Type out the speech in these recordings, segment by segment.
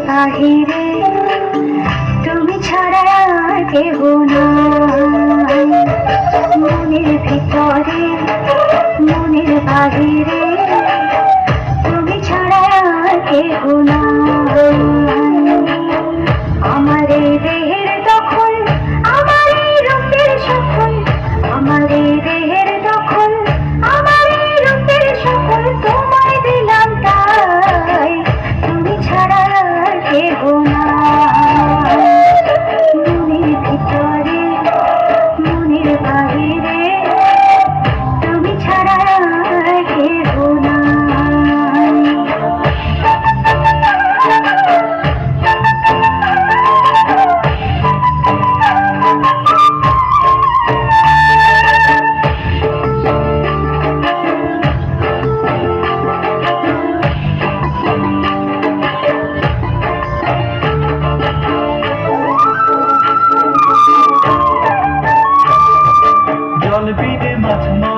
বাহিরে তুমি ছাড়া আর কেহ না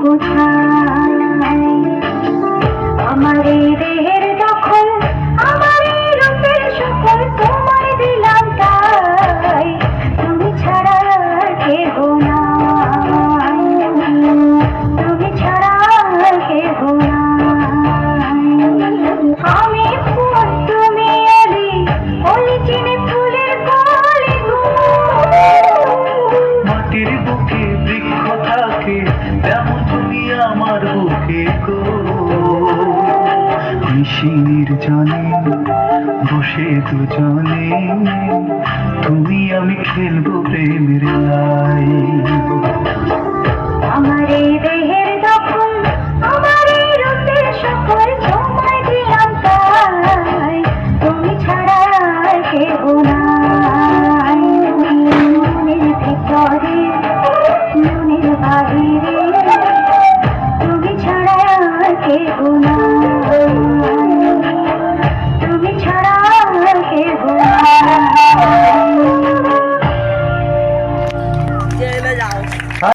কোথায় আমার এই শিশির জানে বসে দুজনে তুমি আমি খেলব প্রেমের